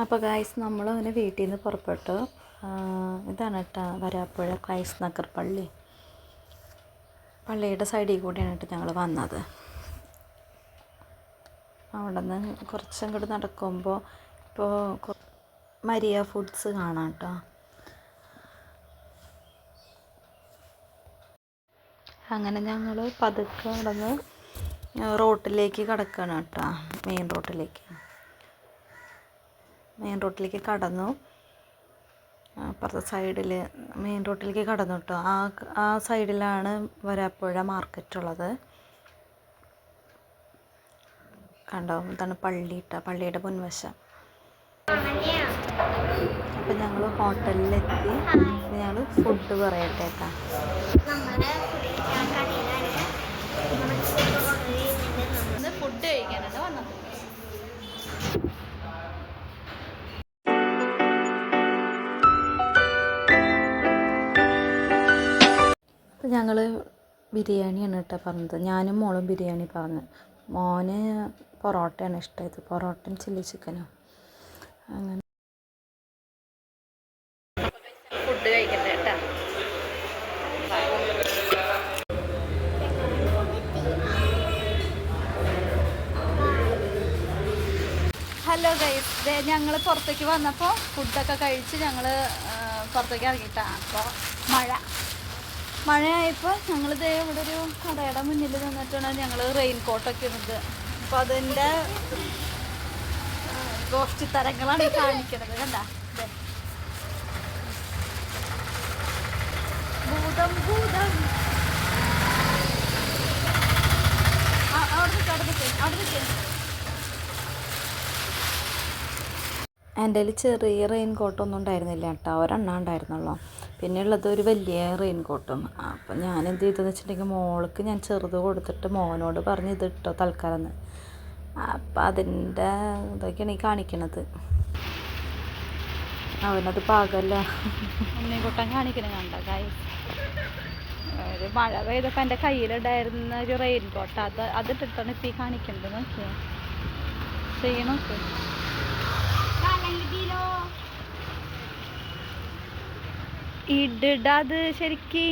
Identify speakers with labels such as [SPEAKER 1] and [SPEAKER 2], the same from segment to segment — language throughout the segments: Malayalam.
[SPEAKER 1] അപ്പൊ
[SPEAKER 2] അപ്പോൾ ഗായ്സ് നമ്മൾ അങ്ങനെ വീട്ടിൽ നിന്ന് പുറപ്പെട്ടു ഇതാണ് കേട്ടോ വരാപ്പുഴ ക്രൈസ്റ്റ് നഗർ പള്ളി. പള്ളിയുടെ സൈഡിൽ കൂടിയാണ് കേട്ടോ ഞങ്ങൾ വന്നത്. അവിടെ നിന്ന് കുറച്ചങ്ങോട്ട് നടക്കുമ്പോൾ ഇപ്പോൾ മരിയ ഫുഡ്സ് കാണാം കേട്ടോ അങ്ങനെ ഞങ്ങൾ പതുക്കെ നടന്ന് റോട്ടിലേക്ക് കടക്കുകയാണ് കേട്ടോ. മെയിൻ റോട്ടിലേക്ക്. മെയിൻ റോട്ടിലേക്ക് കടന്നു. അപ്പുറത്തെ സൈഡിൽ മെയിൻ റോട്ടിലേക്ക് കടന്നു കേട്ടോ. ആ ആ സൈഡിലാണ് വരാപ്പുഴ മാർക്കറ്റ് ഉള്ളത്. കണ്ടോ? ഇതാണ് പള്ളി ഇട്ട പള്ളിയുടെ മുൻവശം. അപ്പം ഞങ്ങൾ ഹോട്ടലിലെത്തി ഫുഡ് പറയട്ടെ കേട്ടോ
[SPEAKER 1] ഫുഡ്
[SPEAKER 2] കഴിക്കാനാണ് വന്നത്? ഞങ്ങൾ ബിരിയാണിയാണ് കേട്ടോ പറഞ്ഞത്. ഞാനും മോളും ബിരിയാണി പറഞ്ഞു മോന് പൊറോട്ടയാണ് ഇഷ്ടമായത് പൊറോട്ടയും ചില്ലി ചിക്കനും അങ്ങനെ. ഹലോ ഗൈസ് ഞങ്ങൾ പുറത്തേക്ക് വന്നപ്പോൾ ഫുഡൊക്കെ കഴിച്ച് ഞങ്ങൾ പുറത്തേക്ക് ഇറങ്ങിയിട്ടാണ് അപ്പോൾ മഴ. മഴയായപ്പോൾ ഞങ്ങൾ ദേ ഇവിടെ ഒരു കടയുടെ മുന്നിൽ നിന്നിട്ടാണ് ഞങ്ങൾ റെയിൻ കോട്ടൊക്കെ ഇടുന്നത്. അപ്പോൾ അതിന്റെ ഗോഷ്ടി തരങ്ങളാണ് കാണിക്കുന്നത് കണ്ട ദേ. ഭൂതം ഭൂതം ആ, അവിടെ നിൽക്ക് അവിടെ നിൽക്ക് അവിടെ നിൽക്ക് എന്റെ കയ്യിൽ ചെറിയ റെയിൻ കോട്ടൊന്നും ഉണ്ടായിരുന്നില്ല കേട്ടോ. ഒരെണ്ണം ഉണ്ടായിരുന്നുള്ളൂ. പിന്നെ ഉള്ളത് ഒരു വലിയ റെയിൻ കോട്ടും അപ്പം ഞാൻ എന്ത് ചെയ്തതെന്ന് വെച്ചിട്ടുണ്ടെങ്കിൽ മോൾക്ക് ഞാൻ ചെറുത് കൊടുത്തിട്ട് മോനോട് പറഞ്ഞ് ഇത് ഇട്ടോ തൽക്കാലം അപ്പം അതിന്റെ ഇതൊക്കെയാണ് ഈ കാണിക്കണത്. അവനത് പാകല്ല. ഉണ്ണിക്കുട്ടൻ കാണിക്കണ കണ്ട ഒരു മഴ പെയ്തപ്പോൾ എന്റെ കയ്യിലുണ്ടായിരുന്ന ഒരു റെയിൻ കോട്ട് അത് അതിട്ടിട്ടാണ് ഇപ്പം ഈ കാണിക്കുന്നത് നോക്കിയേ ചെയ്യണോക്കെ ഇടത് ശരിക്ക്.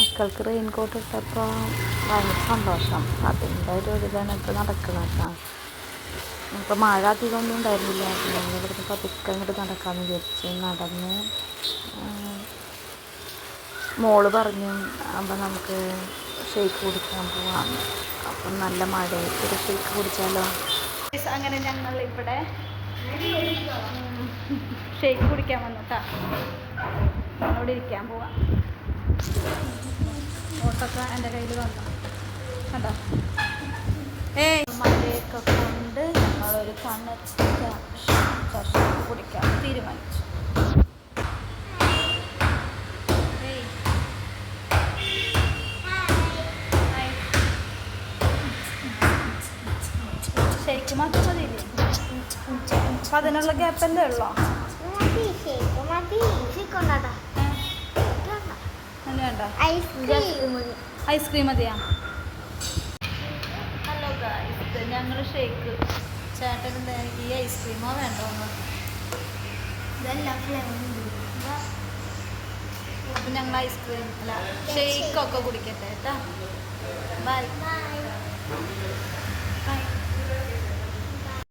[SPEAKER 2] മക്കൾക്ക് റെയിൻ കോട്ട് ഇട്ടപ്പോൾ ഭയങ്കര സന്തോഷം. അതിന്റെ ഒരു ഇതാണ് ഇപ്പോൾ നടക്കുന്നത് കേട്ടോ. ഇപ്പോൾ മഴ അധികം ഒന്നും ഉണ്ടായിരുന്നില്ല ഇവിടുന്ന് പതുക്കെ അങ്ങോട്ട് നടക്കാമെന്ന് വിചാരിച്ച് നടന്ന് മോൾ പറഞ്ഞു അപ്പം നമുക്ക് ഷേക്ക് കുടിക്കാൻ പോവാം അപ്പം നല്ല മഴയായിട്ട് ഒരു ഷേക്ക് കുടിച്ചാലോ? അങ്ങനെ ഞങ്ങൾ ഇവിടെ ഷേക്ക് കുടിക്കാൻ വന്നിട്ടാ. അവിടെ ഇരിക്കാൻ പോവാം. ഓട്ടൊക്കെ എന്റെ കയ്യിൽ വന്നു. കണ്ടോ? ഏയ് മഴയൊക്കെ ഞങ്ങളൊരു തണുത്ത ഷേക്ക് കുടിക്കാൻ തീരുമാനിച്ചു. ശരിക്കും മതിയില്ലേ അപ്പം അതിനുള്ള ഉള്ളോ? അങ്ങനെ വേണ്ട
[SPEAKER 1] ഐസ്ക്രീം.
[SPEAKER 2] ഐസ്ക്രീം മതിയാ? ചേട്ടൻ എന്താ ഈ ഐസ്ക്രീമോ വേണ്ടോന്ന്
[SPEAKER 1] ഇതെല്ലാം ഫ്ലേവർ
[SPEAKER 2] അപ്പം ഞങ്ങൾ ഐസ്ക്രീം അല്ല ഷേക്കൊക്കെ കുടിക്കട്ടെ കേട്ടോ.
[SPEAKER 1] ബൈ